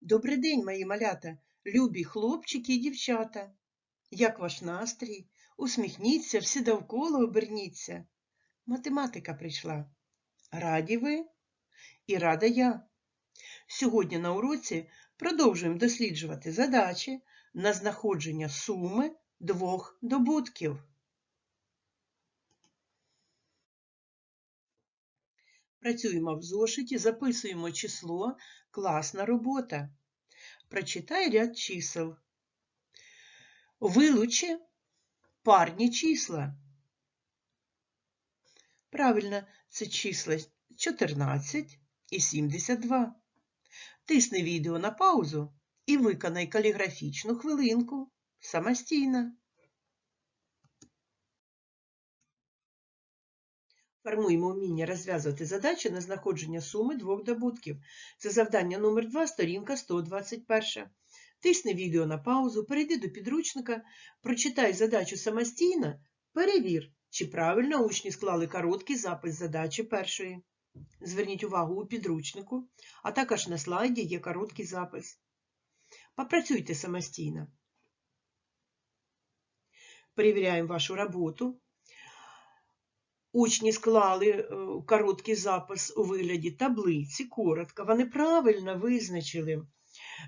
Добрий день, мої малята, любі хлопчики і дівчата. Як ваш настрій? Усміхніться, всі довкола оберніться. Математика прийшла. Раді ви? І рада я. Сьогодні на уроці продовжуємо досліджувати задачі на знаходження суми двох добутків. Працюємо в зошиті, записуємо число, класна робота. Прочитай ряд чисел. Вилучи парні числа. Правильно, це числа 14 і 72. Тисни відео на паузу і виконай каліграфічну хвилинку самостійно. Формуємо вміння розв'язувати задачі на знаходження суми двох добутків. Це завдання номер 2 сторінка 121. Тисни відео на паузу, перейди до підручника, прочитай задачу самостійно, перевір, чи правильно учні склали короткий запис задачі першої. Зверніть увагу у підручнику, а також на слайді є короткий запис. Попрацюйте самостійно. Перевіряємо вашу роботу. Учні склали е, короткий запис у вигляді таблиці, коротко. Вони правильно визначили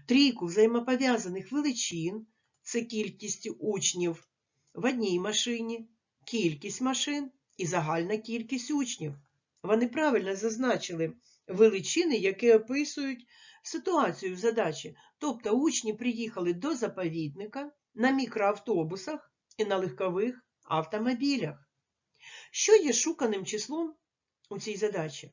трійку взаємопов'язаних величин, це кількість учнів в одній машині, кількість машин і загальна кількість учнів. Вони правильно зазначили величини, які описують ситуацію в задачі. Тобто учні приїхали до заповідника на мікроавтобусах і на легкових автомобілях. Що є шуканим числом у цій задачі?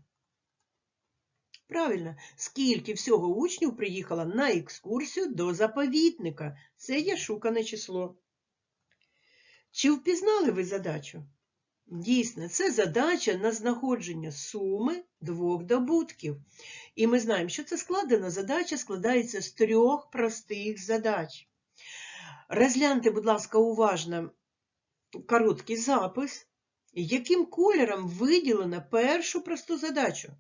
Правильно, скільки всього учнів приїхало на екскурсію до заповідника? Це є шукане число. Чи впізнали ви задачу? Дійсно, це задача на знаходження суми двох добутків. І ми знаємо, що це складена задача складається з трьох простих задач. Розгляньте, будь ласка, уважно короткий запис яким кольором виділено першу просту задачу?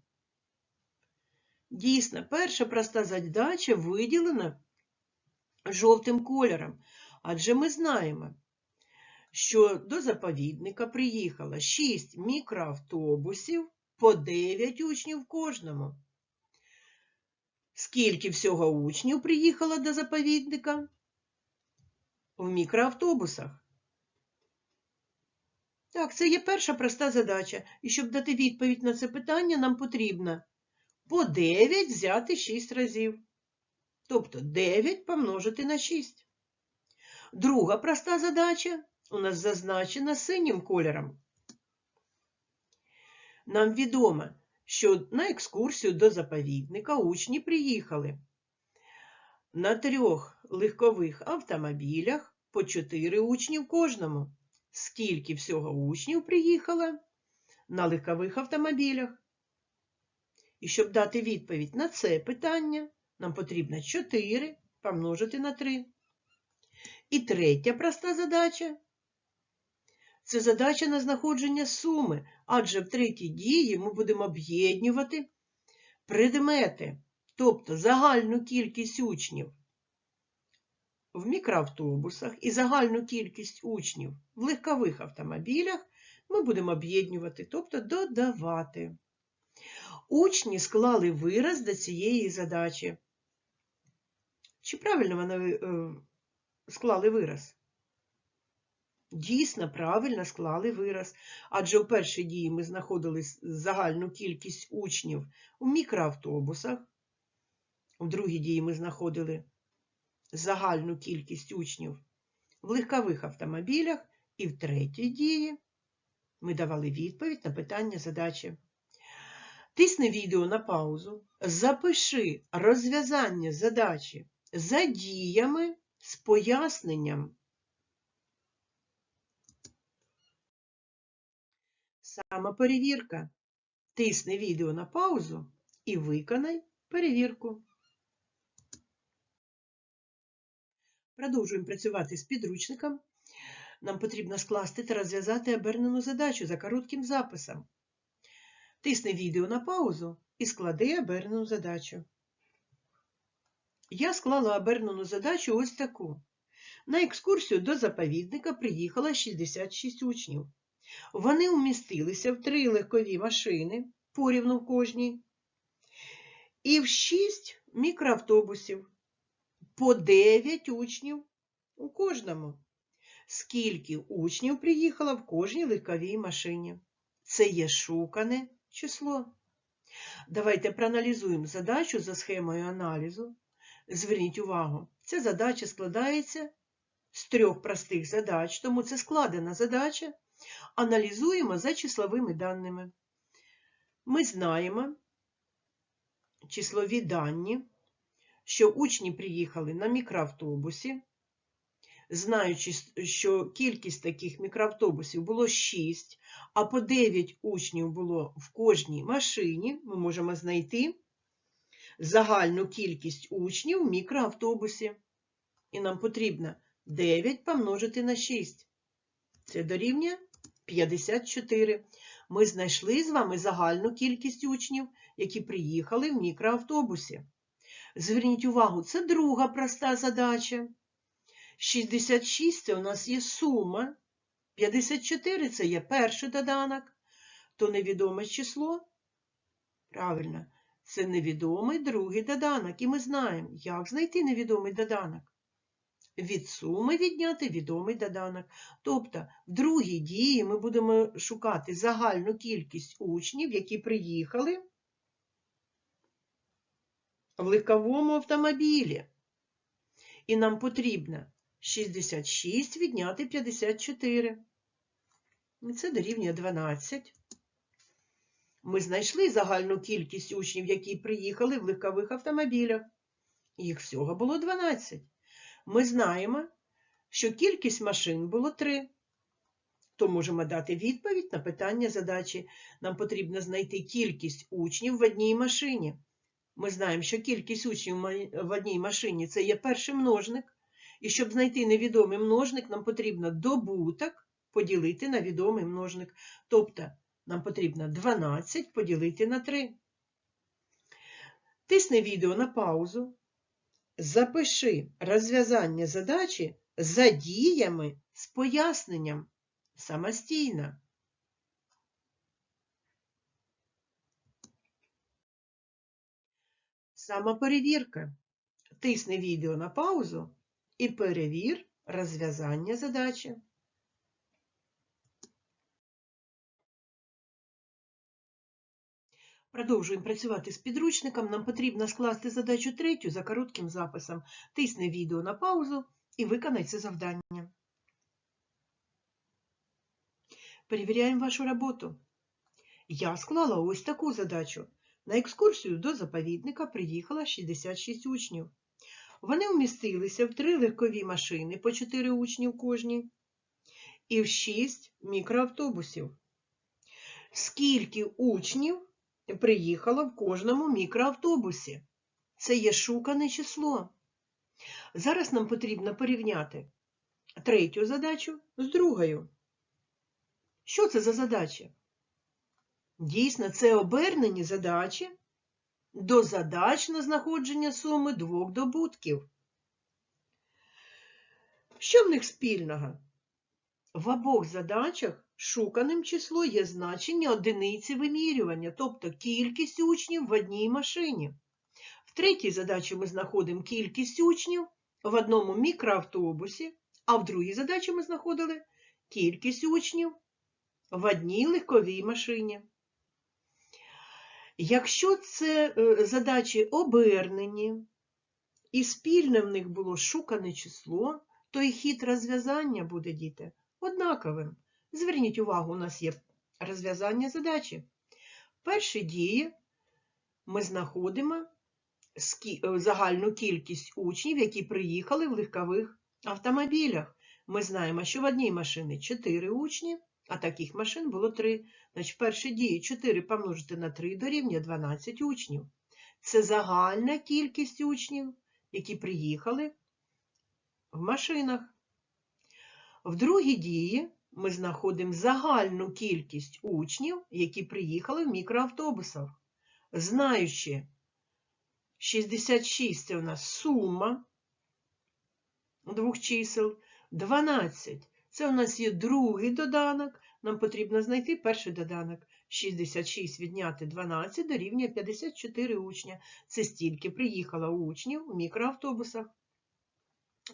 Дійсно, перша проста задача виділена жовтим кольором. Адже ми знаємо, що до заповідника приїхало 6 мікроавтобусів по 9 учнів кожному. Скільки всього учнів приїхало до заповідника? В мікроавтобусах. Так, це є перша проста задача. І щоб дати відповідь на це питання, нам потрібно по 9 взяти 6 разів. Тобто 9 помножити на 6. Друга проста задача у нас зазначена синім кольором. Нам відомо, що на екскурсію до заповідника учні приїхали на трьох легкових автомобілях по 4 учні в кожному скільки всього учнів приїхало на легкових автомобілях. І щоб дати відповідь на це питання, нам потрібно 4 помножити на 3. І третя проста задача це задача на знаходження суми, адже в третій дії ми будемо об'єднувати предмети, тобто загальну кількість учнів в мікроавтобусах і загальну кількість учнів в легкових автомобілях ми будемо об'єднувати, тобто додавати. Учні склали вираз до цієї задачі. Чи правильно вони е, склали вираз? Дійсно, правильно склали вираз, адже у першій дії ми знаходили загальну кількість учнів у мікроавтобусах, у другій дії ми знаходили загальну кількість учнів в легкових автомобілях і в третій дії ми давали відповідь на питання задачі. Тисни відео на паузу, запиши розв'язання задачі за діями з поясненням. Самоперевірка. Тисни відео на паузу і виконай перевірку. Продовжуємо працювати з підручником. Нам потрібно скласти та розв'язати обернену задачу за коротким записом. Тисни відео на паузу і склади обернену задачу. Я склала обернену задачу ось таку. На екскурсію до заповідника приїхало 66 учнів. Вони вмістилися в три легкові машини, порівну в кожній, і в 6 мікроавтобусів, по 9 учнів у кожному. Скільки учнів приїхало в кожній легковій машині? Це є шукане число. Давайте проаналізуємо задачу за схемою аналізу. Зверніть увагу, ця задача складається з трьох простих задач, тому це складена задача. Аналізуємо за числовими даними. Ми знаємо числові дані, що учні приїхали на мікроавтобусі. Знаючи, що кількість таких мікроавтобусів було 6, а по 9 учнів було в кожній машині, ми можемо знайти загальну кількість учнів в мікроавтобусі. І нам потрібно 9 помножити на 6. Це дорівнює 54. Ми знайшли з вами загальну кількість учнів, які приїхали в мікроавтобусі. Зверніть увагу, це друга проста задача. 66 це у нас є сума, 54 це є перший доданок, то невідоме число. Правильно, це невідомий другий доданок. І ми знаємо, як знайти невідомий доданок. Від суми відняти відомий доданок. Тобто, в другій дії ми будемо шукати загальну кількість учнів, які приїхали в легковому автомобілі. І нам потрібно 66 відняти 54. І це дорівнює 12. Ми знайшли загальну кількість учнів, які приїхали в легкових автомобілях. Їх всього було 12. Ми знаємо, що кількість машин було 3. То можемо дати відповідь на питання задачі. Нам потрібно знайти кількість учнів в одній машині. Ми знаємо, що кількість учнів в одній машині це є перший множник. І щоб знайти невідомий множник, нам потрібно добуток поділити на відомий множник. Тобто нам потрібно 12 поділити на 3. Тисни відео на паузу. Запиши розв'язання задачі за діями з поясненням самостійно. Самоперевірка. Тисни відео на паузу і перевір розв'язання задачі. Продовжуємо працювати з підручником. Нам потрібно скласти задачу третю за коротким записом. Тисни відео на паузу і виконай це завдання. Перевіряємо вашу роботу. Я склала ось таку задачу. На екскурсію до заповідника приїхало 66 учнів. Вони вмістилися в три легкові машини по 4 учні в кожній і в 6 мікроавтобусів. Скільки учнів приїхало в кожному мікроавтобусі? Це є шукане число. Зараз нам потрібно порівняти третю задачу з другою. Що це за задачі? Дійсно, це обернені задачі до задач на знаходження суми двох добутків. Що в них спільного? В обох задачах шуканим число є значення одиниці вимірювання, тобто кількість учнів в одній машині. В третій задачі ми знаходимо кількість учнів в одному мікроавтобусі, а в другій задачі ми знаходили кількість учнів в одній легковій машині. Якщо це е, задачі обернені, і спільне в них було шукане число, то і хід розв'язання буде, діти, однаковим. Зверніть увагу, у нас є розв'язання задачі. В першій дії ми знаходимо е, загальну кількість учнів, які приїхали в легкових автомобілях. Ми знаємо, що в одній машині 4 учні, а таких машин було 3. Значить, перші дії 4 помножити на 3 дорівнює 12 учнів. Це загальна кількість учнів, які приїхали в машинах. В другій дії ми знаходимо загальну кількість учнів, які приїхали в мікроавтобусах. Знаючи, 66 це у нас сума двох чисел. 12 це у нас є другий доданок. Нам потрібно знайти перший доданок. 66 відняти 12 дорівнює 54 учня. Це стільки приїхало учнів у мікроавтобусах.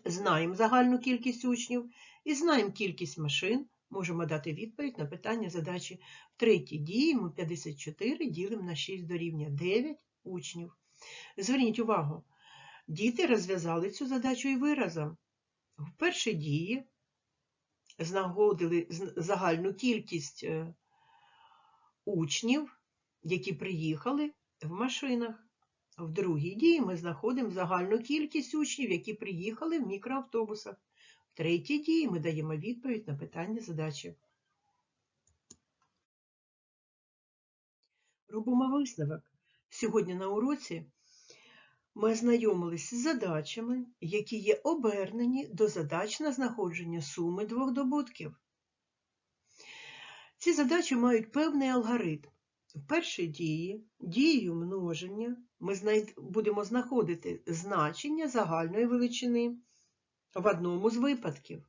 Знаємо загальну кількість учнів і знаємо кількість машин. Можемо дати відповідь на питання задачі. В третій дії ми 54 ділимо на 6 дорівнює 9 учнів. Зверніть увагу, діти розв'язали цю задачу і виразом. В першій дії знаходили загальну кількість е, учнів, які приїхали в машинах. В другій дії ми знаходимо загальну кількість учнів, які приїхали в мікроавтобусах. В третій дії ми даємо відповідь на питання задачі. Робимо висновок. Сьогодні на уроці ми ознайомилися з задачами, які є обернені до задач на знаходження суми двох добутків. Ці задачі мають певний алгоритм. В першій дії, дією множення, ми будемо знаходити значення загальної величини в одному з випадків.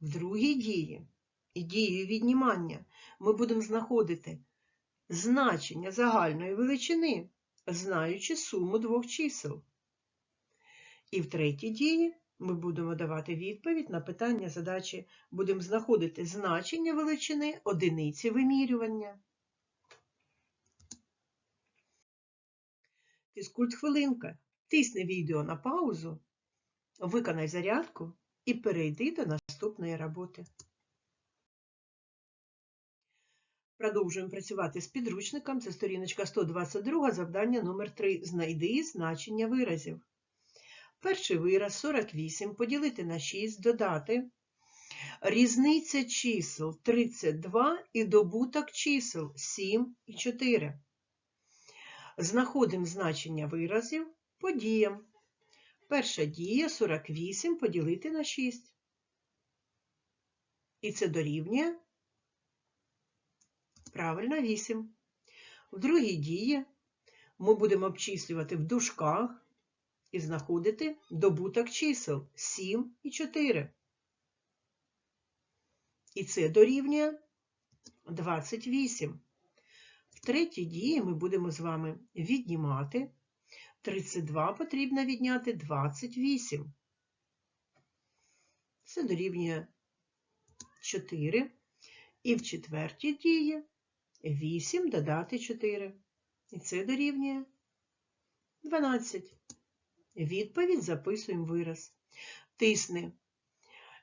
В другій дії і дією віднімання ми будемо знаходити значення загальної величини, знаючи суму двох чисел. І в третій дії ми будемо давати відповідь на питання задачі, будемо знаходити значення величини одиниці вимірювання. Фізкульт хвилинка. Тисни відео на паузу, виконай зарядку і перейди до наступної роботи. Продовжуємо працювати з підручником. Це сторіночка 122, завдання номер 3. Знайди значення виразів. Перший вираз 48 поділити на 6, додати. Різниця чисел 32 і добуток чисел 7 і 4. Знаходимо значення виразів по діям. Перша дія 48 поділити на 6. І це дорівнює правильно 8. В другій дії ми будемо обчислювати в дужках і знаходити добуток чисел 7 і 4. І це дорівнює 28. В третій дії ми будемо з вами віднімати. 32 потрібно відняти 28. Це дорівнює 4. І в четвертій дії 8 додати 4. І це дорівнює 12. Відповідь записуємо вираз. Тисни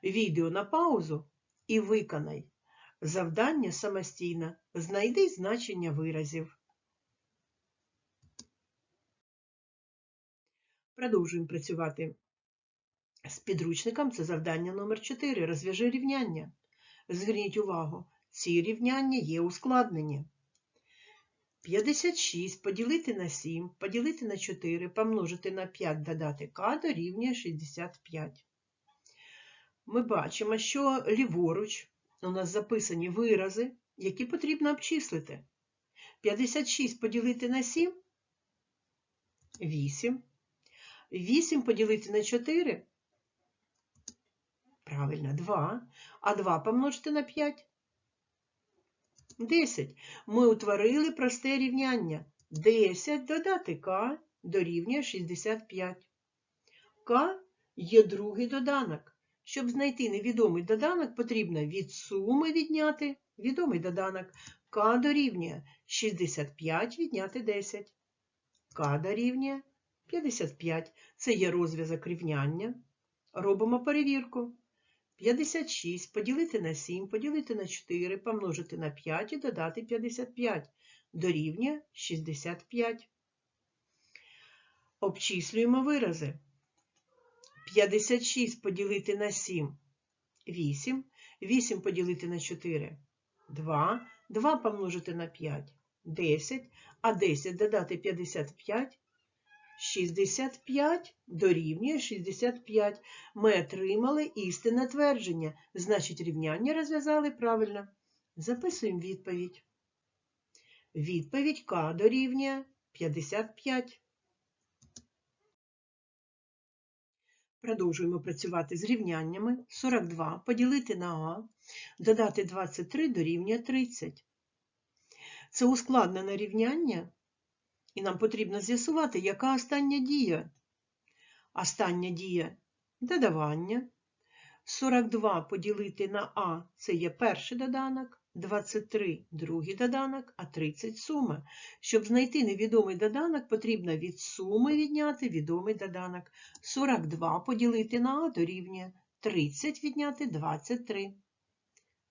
відео на паузу і виконай завдання самостійно. Знайди значення виразів. Продовжуємо працювати з підручником. Це завдання номер 4. Розв'яжи рівняння. Зверніть увагу, ці рівняння є ускладнені. 56 поділити на 7, поділити на 4, помножити на 5, додати k дорівнює 65. Ми бачимо, що ліворуч у нас записані вирази, які потрібно обчислити. 56 поділити на 7 – 8. 8 поділити на 4 – правильно, 2. А 2 помножити на 5 – 10. Ми утворили просте рівняння. 10 додати k дорівнює 65. К є другий доданок. Щоб знайти невідомий доданок, потрібно від суми відняти відомий доданок. К дорівнює 65 відняти 10. К дорівнює 55. Це є розв'язок рівняння. Робимо перевірку. 56 поділити на 7, поділити на 4, помножити на 5 і додати 55. Дорівнює 65. Обчислюємо вирази. 56 поділити на 7 – 8. 8 поділити на 4 – 2. 2 помножити на 5 – 10. А 10 додати 55 – 65 дорівнює 65. Ми отримали істинне твердження. Значить, рівняння розв'язали правильно. Записуємо відповідь. Відповідь К дорівнює 55. Продовжуємо працювати з рівняннями. 42 поділити на А, додати 23 дорівнює 30. Це ускладнене рівняння, і нам потрібно з'ясувати, яка остання дія. Остання дія додавання. 42 поділити на А це є перший доданок, 23 другий доданок, а 30 сума. Щоб знайти невідомий доданок, потрібно від суми відняти відомий доданок. 42 поділити на А дорівнює 30 відняти 23.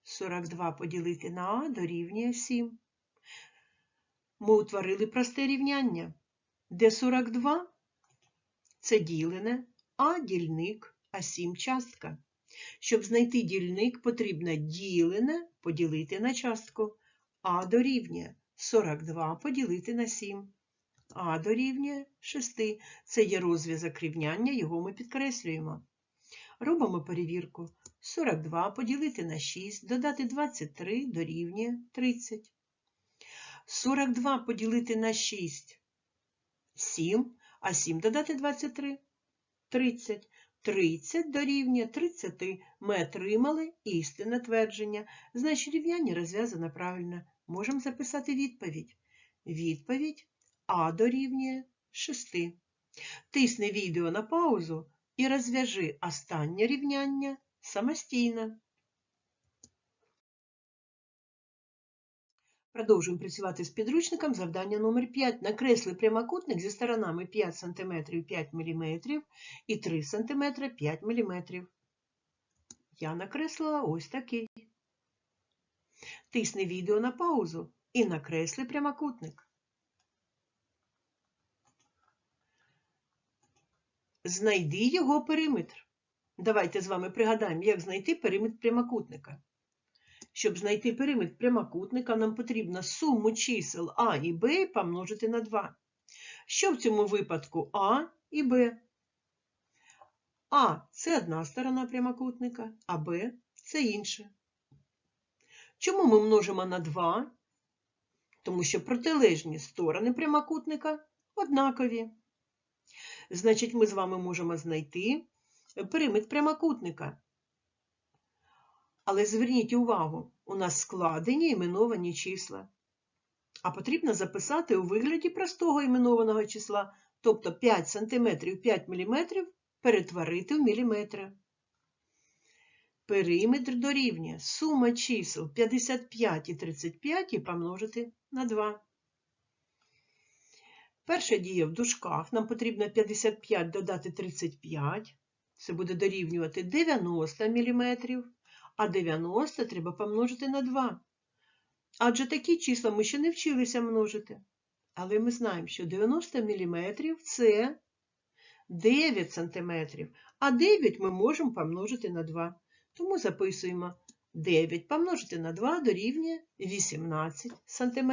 42 поділити на А дорівнює 7. Ми утворили просте рівняння, де 42 це ділене, а дільник, а 7 частка. Щоб знайти дільник, потрібно ділене поділити на частку. А дорівнює 42 поділити на 7. А дорівнює 6. Це є розв'язок рівняння, його ми підкреслюємо. Робимо перевірку. 42 поділити на 6, додати 23 дорівнює 30. 42 поділити на 6 7, а 7 додати 23 30. 30 дорівнює 30. Ми отримали істинне твердження. Значить, рівняння розв'язано правильно. Можемо записати відповідь. Відповідь А дорівнює 6. Тисни відео на паузу і розв'яжи останнє рівняння самостійно. Продовжуємо працювати з підручником. Завдання номер 5. Накресли прямокутник зі сторонами 5 см 5 мм і 3 см 5 мм. Я накреслила ось такий. Тисни відео на паузу і накресли прямокутник. Знайди його периметр. Давайте з вами пригадаємо, як знайти периметр прямокутника. Щоб знайти периметр прямокутника, нам потрібно суму чисел А і Б помножити на 2. Що в цьому випадку А і Б? А це одна сторона прямокутника, а Б це інша. Чому ми множимо на 2? Тому що протилежні сторони прямокутника однакові. Значить, ми з вами можемо знайти периметр прямокутника. Але зверніть увагу, у нас складені іменовані числа. А потрібно записати у вигляді простого іменованого числа, тобто 5 см 5 мм перетворити в міліметри. Периметр дорівнює сума чисел 55 і 35 і помножити на 2. Перша дія в дужках. Нам потрібно 55 додати 35. Це буде дорівнювати 90 мм а 90 треба помножити на 2. Адже такі числа ми ще не вчилися множити. Але ми знаємо, що 90 мм це 9 см, а 9 ми можемо помножити на 2. Тому записуємо 9 помножити на 2 дорівнює 18 см.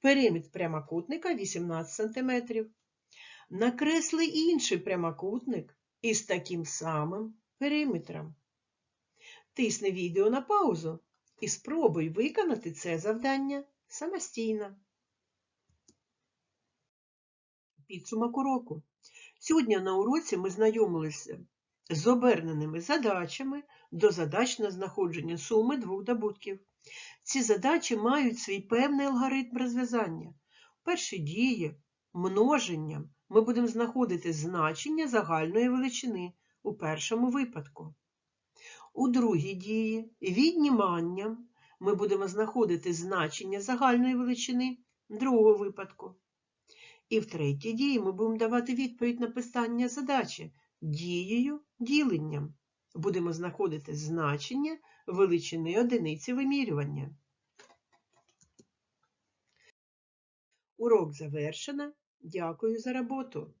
Периметр прямокутника 18 см. Накресли інший прямокутник із таким самим периметром. Тисни відео на паузу і спробуй виконати це завдання самостійно. Підсумок уроку. Сьогодні на уроці ми знайомилися з оберненими задачами до задач на знаходження суми двох добутків. Ці задачі мають свій певний алгоритм розв'язання. В першій дії множенням ми будемо знаходити значення загальної величини у першому випадку. У другій дії відніманням ми будемо знаходити значення загальної величини другого випадку. І в третій дії ми будемо давати відповідь на питання задачі дією діленням. Будемо знаходити значення величини одиниці вимірювання. Урок завершено. Дякую за роботу.